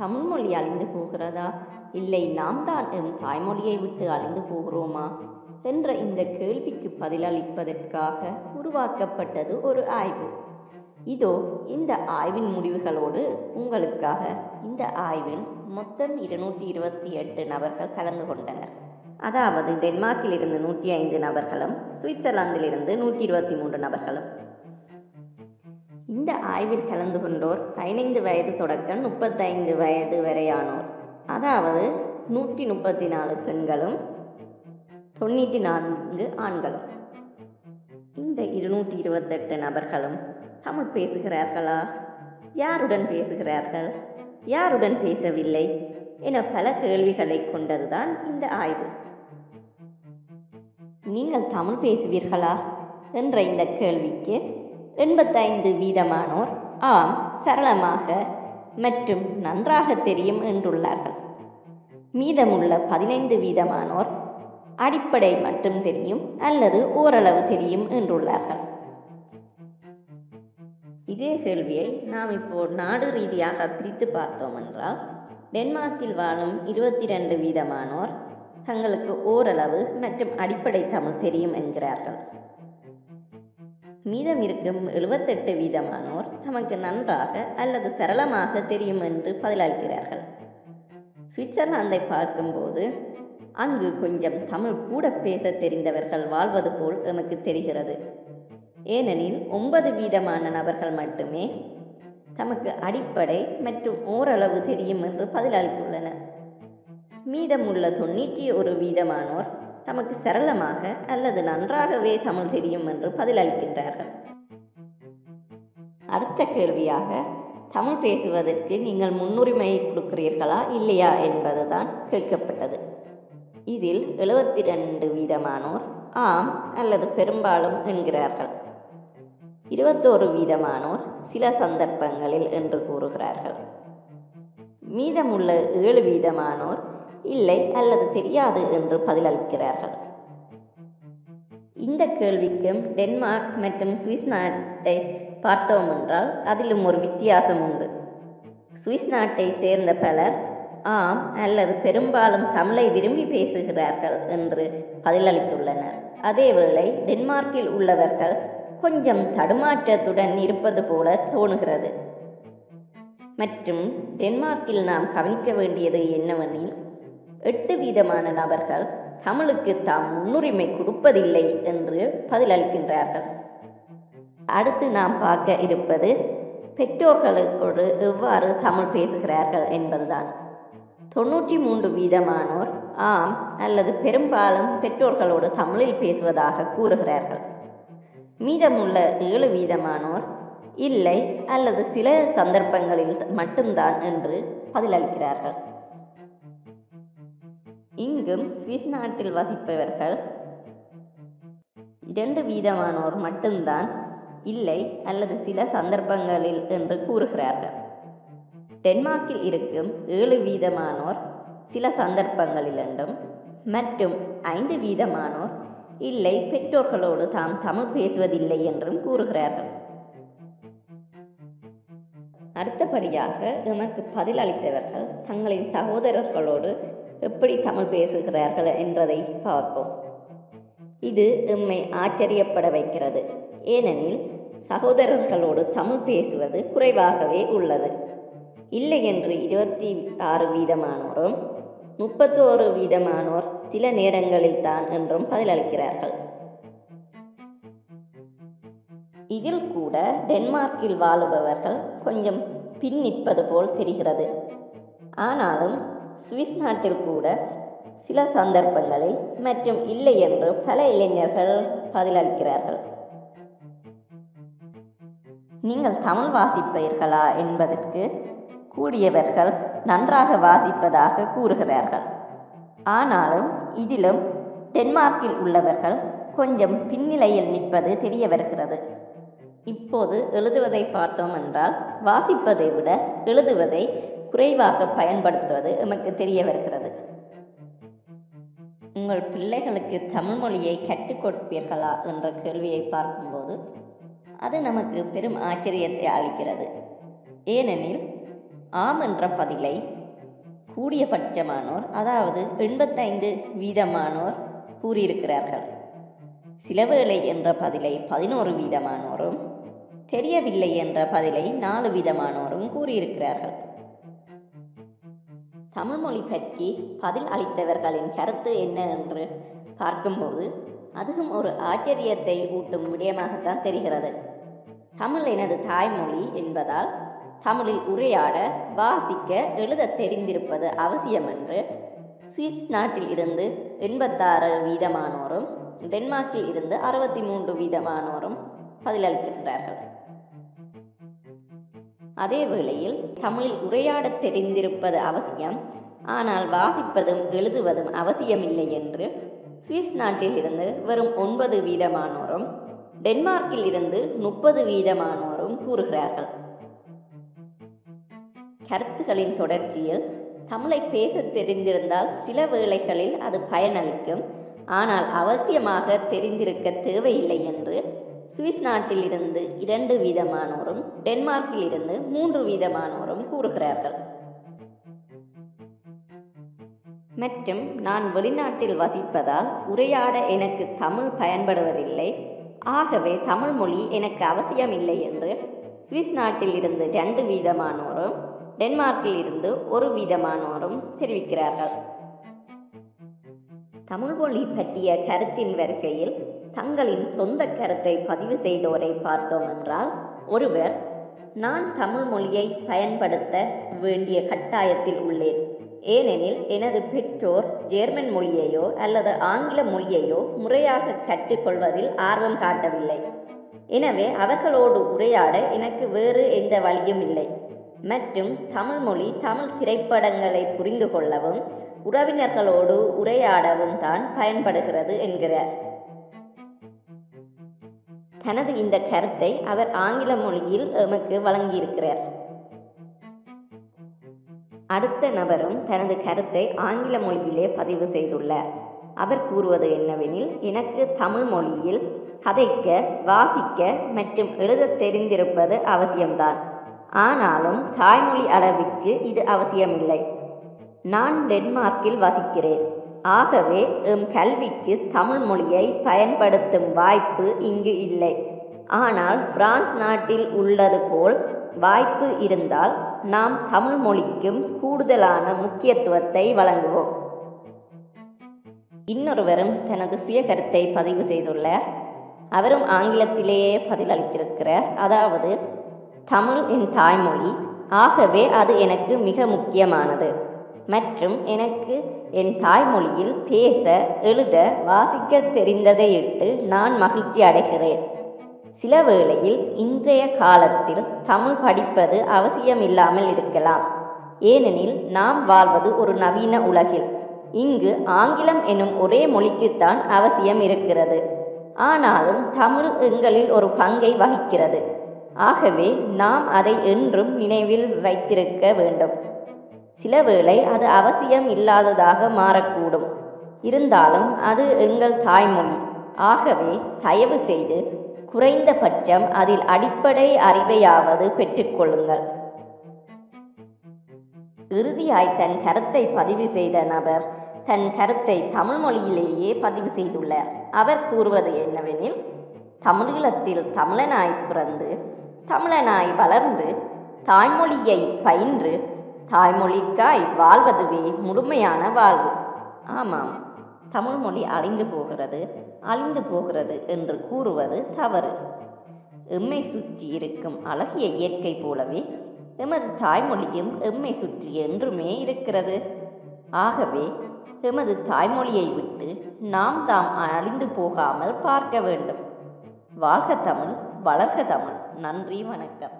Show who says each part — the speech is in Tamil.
Speaker 1: தமிழ் மொழி அழிந்து போகிறதா? இல்லை நாம் தான் எம் தாய்மொழியை விட்டு அழிந்து போகிறோமா? என்ற இந்த கேள்விக்கு பதிலளிப்பதற்காக உருவாக்கப்பட்டது ஒரு ஆய்வு. இதோ இந்த ஆய்வின் முடிவுகளோடு உங்களுக்காக இந்த ஆய்வில் மொத்தம் இருநூற்றி இருபத்தி எட்டு நபர்கள் கலந்து கொண்டனர். அதாவது டென்மார்க்கிலிருந்து நூற்றி ஐந்து நபர்களும் சுவிட்சர்லாந்திலிருந்து நூற்றி இருபத்தி மூன்று நபர்களும். இந்த ஆய்வில் கலந்து கொண்டோர் பதினைந்து வயது தொடக்கம் முப்பத்தைந்து வயது வரையானோர். அதாவது நூற்றி முப்பத்தி நாலு பெண்களும் தொண்ணூற்றி நான்கு ஆண்களும். இந்த இருநூற்றி இருபத்தெட்டு நபர்களும் தமிழ் பேசுகிறார்களா? யாருடன் பேசுகிறார்கள்? யாருடன் பேசவில்லை? என பல கேள்விகளை கொண்டதுதான் இந்த ஆய்வு. நீங்கள் தமிழ் பேசுவீர்களா? என்ற இந்த கேள்விக்கு எண்பத்தைந்து வீதமானோர் ஆம் சரளமாக மற்றும் நன்றாக தெரியும் என்றுள்ளார்கள். மீதமுள்ள பதினைந்து வீதமானோர் அடிப்படை மட்டும் தெரியும் அல்லது ஓரளவு தெரியும் என்றுள்ளார்கள். இதே கேள்வியை நாம் இப்போ நாடு ரீதியாக பிரித்து பார்த்தோம் என்றால் டென்மார்க்கில் வாழும் இருபத்தி ரெண்டு வீதமானோர் தங்களுக்கு ஓரளவு மற்றும் அடிப்படை தமிழ் தெரியும் என்கிறார்கள். மீதம் இருக்கும் எழுபத்தெட்டு வீதமானோர் தமக்கு நன்றாக அல்லது சரளமாக தெரியும் என்று பதிலளிக்கிறார்கள். சுவிட்சர்லாந்தை பார்க்கும்போது அங்கு கொஞ்சம் தமிழ் கூட பேச தெரிந்தவர்கள் வாழ்வது போல் எமக்கு தெரிகிறது. ஏனெனில் ஒன்பது வீதமான நபர்கள் மட்டுமே தமக்கு அடிப்படை மற்றும் ஓரளவு தெரியும் என்று பதிலளித்துள்ளனர். மீதமுள்ள தொண்ணூற்றி ஒரு வீதமானோர் தமக்கு சரளமாக அல்லது நன்றாகவே தமிழ் தெரியும் என்று பதிலளிக்கின்றார்கள். அடுத்த கேள்வியாக தமிழ் பேசுவதற்கு நீங்கள் முன்னுரிமை கொடுக்கிறீர்களா இல்லையா என்பதுதான் கேட்கப்பட்டது. இதில் எழுபத்தி ரெண்டு வீதமானோர் ஆம் அல்லது பெரும்பாலும் என்கிறார்கள். இருபத்தோரு வீதமானோர் சில சந்தர்ப்பங்களில் என்று கூறுகிறார்கள். மீதமுள்ள ஏழு வீதமானோர் இல்லை அல்லது தெரியாது என்று பதிலளிக்கிறார்கள். இந்த கேள்விக்கும் டென்மார்க் மற்றும் சுவிஸ் நாட்டை பார்த்தோம் என்றால் அதிலும் ஒரு வித்தியாசம் உண்டு. சுவிஸ் நாட்டை சேர்ந்த பலர் ஆம் அல்லது பெரும்பாலும் தமிழை விரும்பி பேசுகிறார்கள் என்று பதிலளித்துள்ளனர். அதேவேளை டென்மார்க்கில் உள்ளவர்கள் கொஞ்சம் தடுமாற்றத்துடன் இருப்பது போல தோணுகிறது. மற்றும் டென்மார்க்கில் நாம் கவனிக்க வேண்டியது என்னவெனில் எட்டு வீதமான நபர்கள் தமிழுக்கு தாம் முன்னுரிமை கொடுப்பதில்லை என்று பதிலளிக்கின்றார்கள். அடுத்து நாம் பார்க்க இருப்பது பெற்றோர்களோடு எவ்வாறு தமிழ் பேசுகிறார்கள் என்பதுதான். தொண்ணூற்றி மூன்று வீதமானோர் ஆம் அல்லது பெரும்பாலும் பெற்றோர்களோடு தமிழில் பேசுவதாக கூறுகிறார்கள். மீதமுள்ள ஏழு வீதமானோர் இல்லை அல்லது சில சந்தர்ப்பங்களில் மட்டும்தான் என்று பதிலளிக்கிறார்கள். இங்கும் சுவிஸ் நாட்டில் வசிப்பவர்கள் இரண்டு வீதமானோர் மட்டும்தான் இல்லை அல்லது சில சந்தர்ப்பங்களில் என்று கூறுகிறார்கள். டென்மார்க்கில் இருக்கும் ஏழு வீதமானோர் சில சந்தர்ப்பங்களில் என்றும் மற்றும் ஐந்து வீதமானோர் இல்லை பெற்றோர்களோடு தாம் தமிழ் பேசுவதில்லை என்றும் கூறுகிறார்கள். அடுத்தபடியாக எமக்கு பதிலளித்தவர்கள் தங்களின் சகோதரர்களோடு எப்படி தமிழ் பேசுகிறார்கள் என்றதை பார்ப்போம். இது எம்மை ஆச்சரியப்பட வைக்கிறது. ஏனெனில் சகோதரர்களோடு தமிழ் பேசுவது குறைவாகவே உள்ளது. இல்லை என்று இருபத்தி ஆறு வீதமானோரும் முப்பத்தோரு வீதமானோர் சில நேரங்களில் தான் என்றும் பதிலளிக்கிறார்கள். இதில் கூட டென்மார்க்கில் வாழுபவர்கள் கொஞ்சம் பின்னிப்பது போல் தெரிகிறது. ஆனாலும் சுவிஸ் நாட்டில் கூட சில சந்தர்ப்பங்களில் மற்றும் இல்லை என்று பல இளைஞர்கள் பதிலளிக்கிறார்கள். நீங்கள் தமிழ் வாசிப்பீர்களா? என்பதற்கு கூடியவர்கள் நன்றாக வாசிப்பதாக கூறுகிறார்கள். ஆனாலும் இதிலும் டென்மார்க்கில் உள்ளவர்கள் கொஞ்சம் பின்னிலையில் நிற்பது தெரிய வருகிறது இப்போது எழுதுவதை பார்த்தோம் என்றால் வாசிப்பதை விட எழுதுவதை குறைவாக பயன்படுத்துவது நமக்கு தெரிய வருகிறது. உங்கள் பிள்ளைகளுக்கு தமிழ் மொழியை கற்றுக் கொடுப்பீர்களா என்ற கேள்வியை பார்க்கும்போது அது நமக்கு பெரும் ஆச்சரியத்தை அளிக்கிறது. ஏனெனில் ஆம் என்ற பதிலை கூடிய பட்சமானோர் அதாவது எண்பத்தைந்து வீதமானோர் கூறியிருக்கிறார்கள். சிலவேளை என்ற பதிலை பதினோரு வீதமானோரும் தெரியவில்லை என்ற பதிலை நாலு வீதமானோரும் கூறியிருக்கிறார்கள். தமிழ்மொழி பற்றி பதில் அளித்தவர்களின் கருத்து என்ன என்று பார்க்கும்போது அதுவும் ஒரு ஆச்சரியத்தை ஊட்டும் விடயமாகத்தான் தெரிகிறது. தமிழ் எனது தாய்மொழி என்பதால் தமிழில் உரையாட வாசிக்க எழுத தெரிந்திருப்பது அவசியம் என்று சுவிஸ் நாட்டில் இருந்து எண்பத்தாறு வீதமானோரும் டென்மார்க்கில் இருந்து அறுபத்தி மூன்று வீதமானோரும் பதிலளிக்கின்றார்கள். அதே வேளையில் தமிழில் உரையாடத் தெரிந்திருப்பது அவசியம். ஆனால் வாசிப்பதும் எழுதுவதும் அவசியமில்லை என்று சுவிஸ் நாட்டில் இருந்து வெறும் ஒன்பது வீதமானோரும் டென்மார்க்கில் இருந்து முப்பது வீதமானோரும் கூறுகிறார்கள். கருத்துகளின் தொடர்ச்சியில் தமிழை பேச தெரிந்திருந்தால் சில வேளைகளில் அது பயனளிக்கும். ஆனால் அவசியமாக தெரிந்திருக்க தேவையில்லை என்று சுவிஸ் நாட்டிலிருந்து இரண்டு வீதமானோரும் டென்மார்க்கிலிருந்து மூன்று வீதமானோரும் கூறுகிறார்கள். மற்றும் நான் வெளிநாட்டில் வசிப்பதால் உரையாட எனக்கு தமிழ் பயன்படுவதில்லை. ஆகவே தமிழ் மொழி எனக்கு அவசியமில்லை என்று சுவிஸ் நாட்டில் இருந்து ரெண்டு வீதமானோரும் டென்மார்க்கில் இருந்து ஒரு வீதமானோரும் தெரிவிக்கிறார்கள். தமிழ் மொழி பற்றிய கருத்தின் வரிசையில் தங்களின் சொந்த கருத்தை பதிவு செய்தோரை பார்த்தோம் என்றால் ஒருவர் நான் தமிழ் மொழியை பயன்படுத்த வேண்டிய கட்டாயத்தில் உள்ளேன். ஏனெனில் எனது பெற்றோர் ஜெர்மன் மொழியையோ அல்லது ஆங்கில மொழியையோ முறையாக கற்றுக்கொள்வதில் ஆர்வம் காட்டவில்லை. எனவே அவர்களோடு உரையாட எனக்கு வேறு எந்த வழியும் இல்லை. மற்றும் தமிழ் மொழி தமிழ் திரைப்படங்களை புரிந்து கொள்ளவும் உறவினர்களோடு உரையாடவும் தான் பயன்படுகிறது என்கிறார். தனது இந்த கருத்தை அவர் ஆங்கில மொழியில் எமக்கு வழங்கியிருக்கிறார். அடுத்த நபரும் தனது கருத்தை ஆங்கில மொழியிலே பதிவு செய்துள்ளார். அவர் கூறுவது என்னவெனில் எனக்கு தமிழ் மொழியில் கதைக்க வாசிக்க மற்றும் எழுத தெரிந்திருப்பது அவசியம்தான். ஆனாலும் தாய்மொழி அளவிற்கு இது அவசியமில்லை. நான் டென்மார்க்கில் வசிக்கிறேன். ஆகவே எம் கல்விக்கு தமிழ் மொழியை பயன்படுத்தும் வாய்ப்பு இங்கு இல்லை. ஆனால் பிரான்ஸ் நாட்டில் உள்ளது போல் வாய்ப்பு இருந்தால் நாம் தமிழ் மொழிக்கும் கூடுதலான முக்கியத்துவத்தை வழங்குவோம். இன்னொருவரும் தனது சுயகருத்தை பதிவு செய்துள்ளார் அவரும் ஆங்கிலத்திலேயே பதிலளித்திருக்கிறார் அதாவது தமிழ் என் தாய்மொழி. ஆகவே அது எனக்கு மிக முக்கியமானது. மற்றும் எனக்கு என் தாய்மொழியில் பேச எழுத வாசிக்க தெரிந்ததையிட்டு நான் மகிழ்ச்சி அடைகிறேன். சில வேளையில் இன்றைய காலத்தில் தமிழ் படிப்பது அவசியமில்லாமல் இருக்கலாம். ஏனெனில் நாம் வாழ்வது ஒரு நவீன உலகில். இங்கு ஆங்கிலம் எனும் ஒரே மொழிக்குத்தான் அவசியம் இருக்கிறது. ஆனாலும் தமிழ் எங்களில் ஒரு பங்கை வகிக்கிறது. ஆகவே நாம் அதை என்றும் நினைவில் வைத்திருக்க வேண்டும். சில வேளை அது அவசியம் இல்லாததாக மாறக்கூடும். இருந்தாலும் அது எங்கள் தாய்மொழி. ஆகவே தயவு செய்து குறைந்தபட்சம் அதில் அடிப்படை அறிவையாவது பெற்றுக்கொள்ளுங்கள் இறுதியாய் தன் கருத்தை பதிவு செய்த நபர் தன் கருத்தை தமிழ் மொழியிலேயே பதிவு செய்துள்ளார். அவர் கூறுவது என்னவெனில் தமிழீழத்தில் தமிழனாய் பிறந்து தமிழனாய் வளர்ந்து தாய்மொழியை பயின்று தாய்மொழிக்காய் வாழ்வதுவே முழுமையான வாழ்வு. ஆமாம் தமிழ்மொழி அழிந்து போகிறது அழிந்து போகிறது என்று கூறுவது தவறு. எம்மை சுற்றி இருக்கும் அழகிய இயற்கை போலவே எமது தாய்மொழியும் எம்மை சுற்றி என்றுமே இருக்கிறது. ஆகவே எமது தாய்மொழியை விட்டு நாம் தாம் அழிந்து போகாமல் பார்க்க வேண்டும். வாழ்க தமிழ் வளர்க தமிழ். நன்றி வணக்கம்.